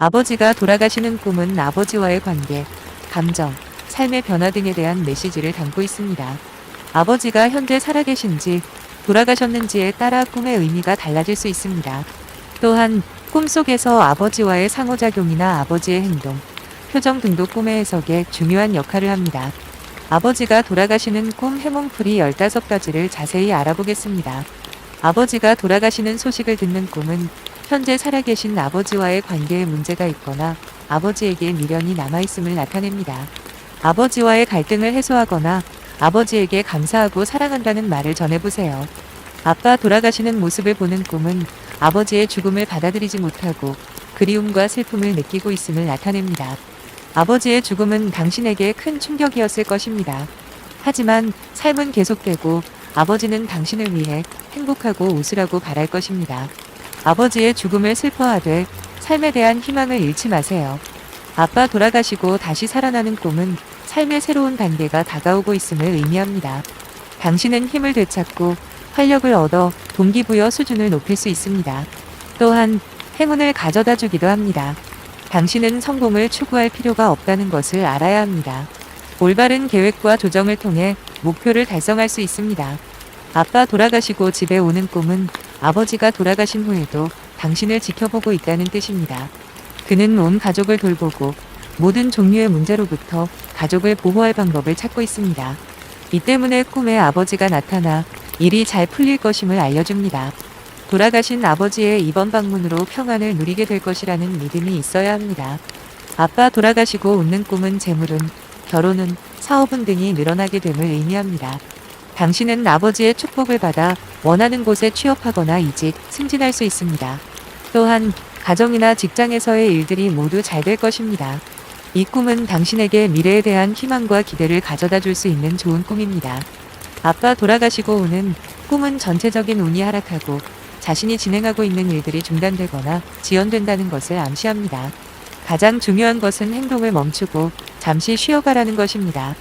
아버지가 돌아가시는 꿈은 아버지와의 관계, 감정, 삶의 변화 등에 대한 메시지를 담고 있습니다. 아버지가 현재 살아계신지 돌아가셨는지에 따라 꿈의 의미가 달라질 수 있습니다. 또한 꿈속에서 아버지와의 상호작용이나 아버지의 행동, 표정 등도 꿈의 해석에 중요한 역할을 합니다. 아버지가 돌아가시는 꿈 해몽풀이 15가지를 자세히 알아보겠습니다. 아버지가 돌아가시는 소식을 듣는 꿈은 현재 살아계신 아버지와의 관계에 문제가 있거나 아버지에게 미련이 남아있음을 나타냅니다. 아버지와의 갈등을 해소하거나 아버지에게 감사하고 사랑한다는 말을 전해보세요. 아빠 돌아가시는 모습을 보는 꿈은 아버지의 죽음을 받아들이지 못하고 그리움과 슬픔을 느끼고 있음을 나타냅니다. 아버지의 죽음은 당신에게 큰 충격이었을 것입니다. 하지만 삶은 계속되고 아버지는 당신을 위해 행복하고 웃으라고 바랄 것입니다. 아버지의 죽음을 슬퍼하되 삶에 대한 희망을 잃지 마세요. 아빠 돌아가시고 다시 살아나는 꿈은 삶의 새로운 단계가 다가오고 있음을 의미합니다. 당신은 힘을 되찾고 활력을 얻어 동기부여 수준을 높일 수 있습니다. 또한 행운을 가져다 주기도 합니다. 당신은 성공을 추구할 필요가 없다는 것을 알아야 합니다. 올바른 계획과 조정을 통해 목표를 달성할 수 있습니다. 아빠 돌아가시고 집에 오는 꿈은 아버지가 돌아가신 후에도 당신을 지켜보고 있다는 뜻입니다. 그는 온 가족을 돌보고 모든 종류의 문제로부터 가족을 보호할 방법을 찾고 있습니다. 이 때문에 꿈에 아버지가 나타나 일이 잘 풀릴 것임을 알려줍니다. 돌아가신 아버지의 이번 방문으로 평안을 누리게 될 것이라는 믿음이 있어야 합니다. 아빠 돌아가시고 웃는 꿈은 재물은, 결혼은, 사업은 등이 늘어나게 됨을 의미합니다. 당신은 아버지의 축복을 받아 원하는 곳에 취업하거나 이직, 승진할 수 있습니다. 또한 가정이나 직장에서의 일들이 모두 잘 될 것입니다. 이 꿈은 당신에게 미래에 대한 희망과 기대를 가져다 줄 수 있는 좋은 꿈입니다. 아빠 돌아가시고 오는 꿈은 전체적인 운이 하락하고 자신이 진행하고 있는 일들이 중단되거나 지연된다는 것을 암시합니다. 가장 중요한 것은 행동을 멈추고 잠시 쉬어가라는 것입니다.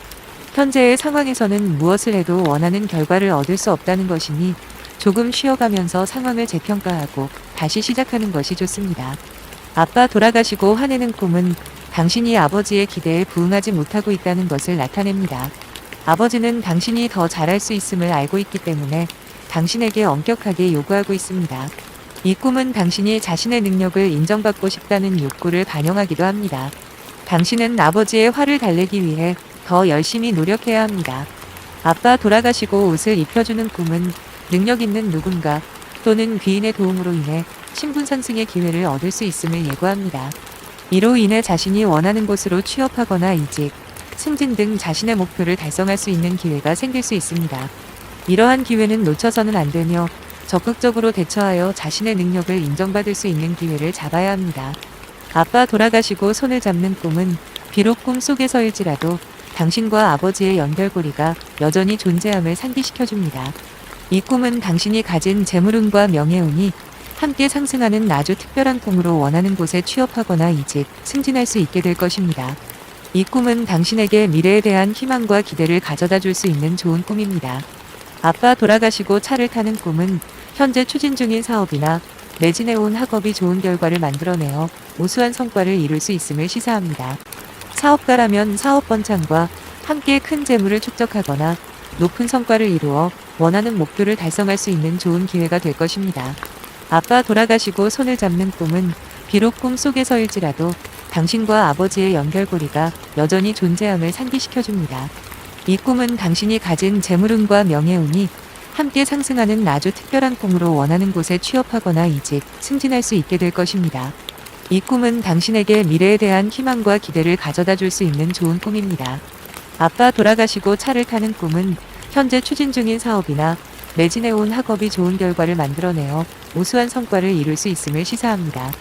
현재의 상황에서는 무엇을 해도 원하는 결과를 얻을 수 없다는 것이니 조금 쉬어가면서 상황을 재평가하고 다시 시작하는 것이 좋습니다. 아빠 돌아가시고 화내는 꿈은 당신이 아버지의 기대에 부응하지 못하고 있다는 것을 나타냅니다. 아버지는 당신이 더 잘할 수 있음을 알고 있기 때문에 당신에게 엄격하게 요구하고 있습니다. 이 꿈은 당신이 자신의 능력을 인정받고 싶다는 욕구를 반영하기도 합니다. 당신은 아버지의 화를 달래기 위해 더 열심히 노력해야 합니다. 아빠 돌아가시고 옷을 입혀주는 꿈은 능력 있는 누군가 또는 귀인의 도움으로 인해 신분 상승의 기회를 얻을 수 있음을 예고합니다. 이로 인해 자신이 원하는 곳으로 취업하거나 이직, 승진 등 자신의 목표를 달성할 수 있는 기회가 생길 수 있습니다. 이러한 기회는 놓쳐서는 안 되며 적극적으로 대처하여 자신의 능력을 인정받을 수 있는 기회를 잡아야 합니다. 아빠 돌아가시고 손을 잡는 꿈은 비록 꿈 속에서일지라도 당신과 아버지의 연결고리가 여전히 존재함을 상기시켜줍니다. 이 꿈은 당신이 가진 재물운과 명예운이 함께 상승하는 아주 특별한 꿈으로 원하는 곳에 취업하거나 이직, 승진할 수 있게 될 것입니다. 이 꿈은 당신에게 미래에 대한 희망과 기대를 가져다 줄 수 있는 좋은 꿈입니다. 아빠 돌아가시고 차를 타는 꿈은 현재 추진 중인 사업이나 매진해온 학업이 좋은 결과를 만들어내어 우수한 성과를 이룰 수 있음을 시사합니다. 사업가라면 사업 번창과 함께 큰 재물을 축적하거나 높은 성과를 이루어 원하는 목표를 달성할 수 있는 좋은 기회가 될 것입니다. 아빠 돌아가시고 손을 잡는 꿈은 비록 꿈 속에서일지라도 당신과 아버지의 연결고리가 여전히 존재함을 상기시켜줍니다. 이 꿈은 당신이 가진 재물운과 명예운이 함께 상승하는 아주 특별한 꿈으로 원하는 곳에 취업하거나 이직, 승진할 수 있게 될 것입니다. 이 꿈은 당신에게 미래에 대한 희망과 기대를 가져다 줄 수 있는 좋은 꿈입니다. 아빠 돌아가시고 차를 타는 꿈은 현재 추진 중인 사업이나 매진해온 학업이 좋은 결과를 만들어내어 우수한 성과를 이룰 수 있음을 시사합니다.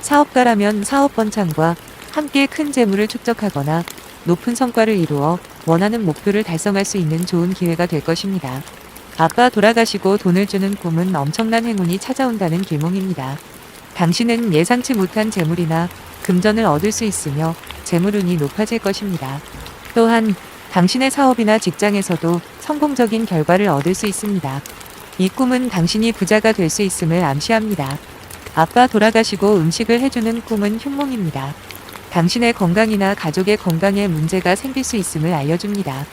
사업가라면 사업 번창과 함께 큰 재물을 축적하거나 높은 성과를 이루어 원하는 목표를 달성할 수 있는 좋은 기회가 될 것입니다. 아빠 돌아가시고 돈을 주는 꿈은 엄청난 행운이 찾아온다는 길몽입니다. 당신은 예상치 못한 재물이나 금전을 얻을 수 있으며 재물운이 높아질 것입니다. 또한 당신의 사업이나 직장에서도 성공적인 결과를 얻을 수 있습니다. 이 꿈은 당신이 부자가 될 수 있음을 암시합니다. 아빠 돌아가시고 음식을 해주는 꿈은 흉몽입니다. 당신의 건강이나 가족의 건강에 문제가 생길 수 있음을 알려줍니다.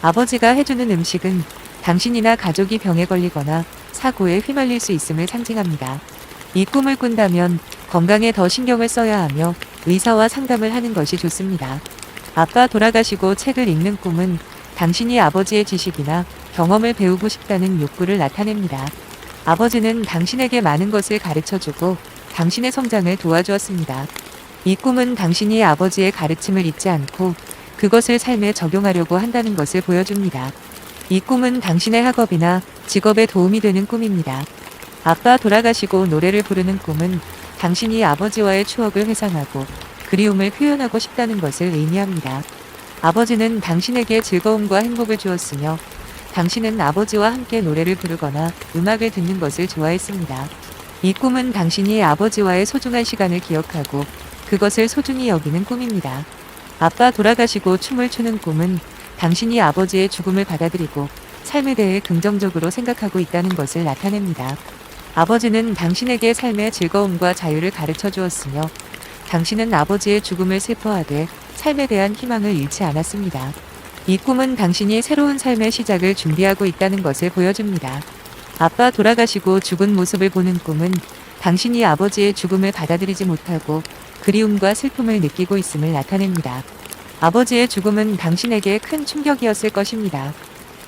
아버지가 해주는 음식은 당신이나 가족이 병에 걸리거나 사고에 휘말릴 수 있음을 상징합니다. 이 꿈을 꾼다면 건강에 더 신경을 써야 하며 의사와 상담을 하는 것이 좋습니다. 아빠 돌아가시고 책을 읽는 꿈은 당신이 아버지의 지식이나 경험을 배우고 싶다는 욕구를 나타냅니다. 아버지는 당신에게 많은 것을 가르쳐 주고 당신의 성장을 도와주었습니다. 이 꿈은 당신이 아버지의 가르침을 잊지 않고 그것을 삶에 적용하려고 한다는 것을 보여줍니다. 이 꿈은 당신의 학업이나 직업에 도움이 되는 꿈입니다. 아빠 돌아가시고 노래를 부르는 꿈은 당신이 아버지와의 추억을 회상하고 그리움을 표현하고 싶다는 것을 의미합니다. 아버지는 당신에게 즐거움과 행복을 주었으며 당신은 아버지와 함께 노래를 부르거나 음악을 듣는 것을 좋아했습니다. 이 꿈은 당신이 아버지와의 소중한 시간을 기억하고 그것을 소중히 여기는 꿈입니다. 아빠 돌아가시고 춤을 추는 꿈은 당신이 아버지의 죽음을 받아들이고 삶에 대해 긍정적으로 생각하고 있다는 것을 나타냅니다. 아버지는 당신에게 삶의 즐거움과 자유를 가르쳐 주었으며 당신은 아버지의 죽음을 슬퍼하되 삶에 대한 희망을 잃지 않았습니다. 이 꿈은 당신이 새로운 삶의 시작을 준비하고 있다는 것을 보여줍니다. 아빠 돌아가시고 죽은 모습을 보는 꿈은 당신이 아버지의 죽음을 받아들이지 못하고 그리움과 슬픔을 느끼고 있음을 나타냅니다. 아버지의 죽음은 당신에게 큰 충격이었을 것입니다.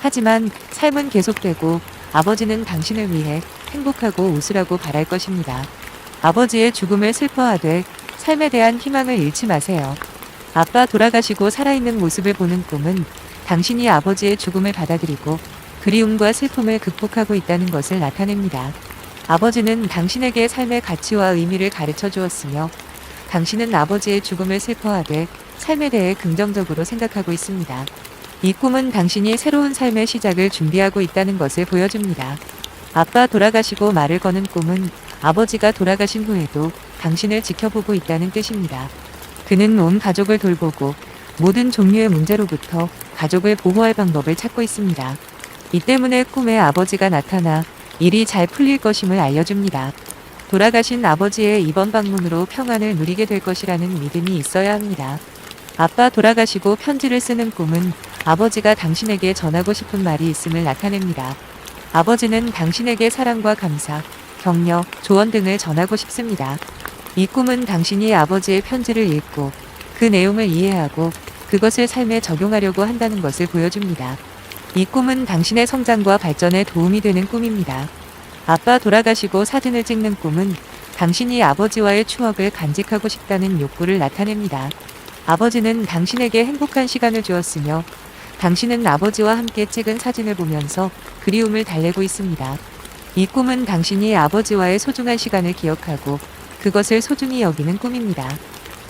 하지만 삶은 계속되고 아버지는 당신을 위해 행복하고 웃으라고 바랄 것입니다. 아버지의 죽음을 슬퍼하되 삶에 대한 희망을 잃지 마세요. 아빠 돌아가시고 살아있는 모습을 보는 꿈은 당신이 아버지의 죽음을 받아들이고 그리움과 슬픔을 극복하고 있다는 것을 나타냅니다. 아버지는 당신에게 삶의 가치와 의미를 가르쳐 주었으며 당신은 아버지의 죽음을 슬퍼하되 삶에 대해 긍정적으로 생각하고 있습니다. 이 꿈은 당신이 새로운 삶의 시작을 준비하고 있다는 것을 보여줍니다. 아빠 돌아가시고 말을 거는 꿈은 아버지가 돌아가신 후에도 당신을 지켜보고 있다는 뜻입니다. 그는 온 가족을 돌보고 모든 종류의 문제로부터 가족을 보호할 방법을 찾고 있습니다. 이 때문에 꿈에 아버지가 나타나 일이 잘 풀릴 것임을 알려줍니다. 돌아가신 아버지의 이번 방문으로 평안을 누리게 될 것이라는 믿음이 있어야 합니다. 아빠 돌아가시고 편지를 쓰는 꿈은 아버지가 당신에게 전하고 싶은 말이 있음을 나타냅니다. 아버지는 당신에게 사랑과 감사, 격려, 조언 등을 전하고 싶습니다. 이 꿈은 당신이 아버지의 편지를 읽고 그 내용을 이해하고 그것을 삶에 적용하려고 한다는 것을 보여줍니다. 이 꿈은 당신의 성장과 발전에 도움이 되는 꿈입니다. 아빠 돌아가시고 사진을 찍는 꿈은 당신이 아버지와의 추억을 간직하고 싶다는 욕구를 나타냅니다. 아버지는 당신에게 행복한 시간을 주었으며 당신은 아버지와 함께 찍은 사진을 보면서 그리움을 달래고 있습니다. 이 꿈은 당신이 아버지와의 소중한 시간을 기억하고 그것을 소중히 여기는 꿈입니다.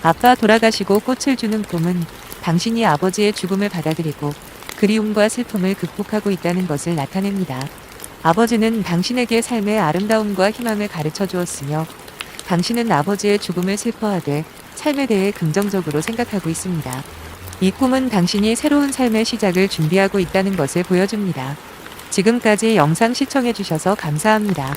아빠 돌아가시고 꽃을 주는 꿈은 당신이 아버지의 죽음을 받아들이고 그리움과 슬픔을 극복하고 있다는 것을 나타냅니다. 아버지는 당신에게 삶의 아름다움과 희망을 가르쳐 주었으며 당신은 아버지의 죽음을 슬퍼하되 삶에 대해 긍정적으로 생각하고 있습니다. 이 꿈은 당신이 새로운 삶의 시작을 준비하고 있다는 것을 보여줍니다. 지금까지 영상 시청해주셔서 감사합니다.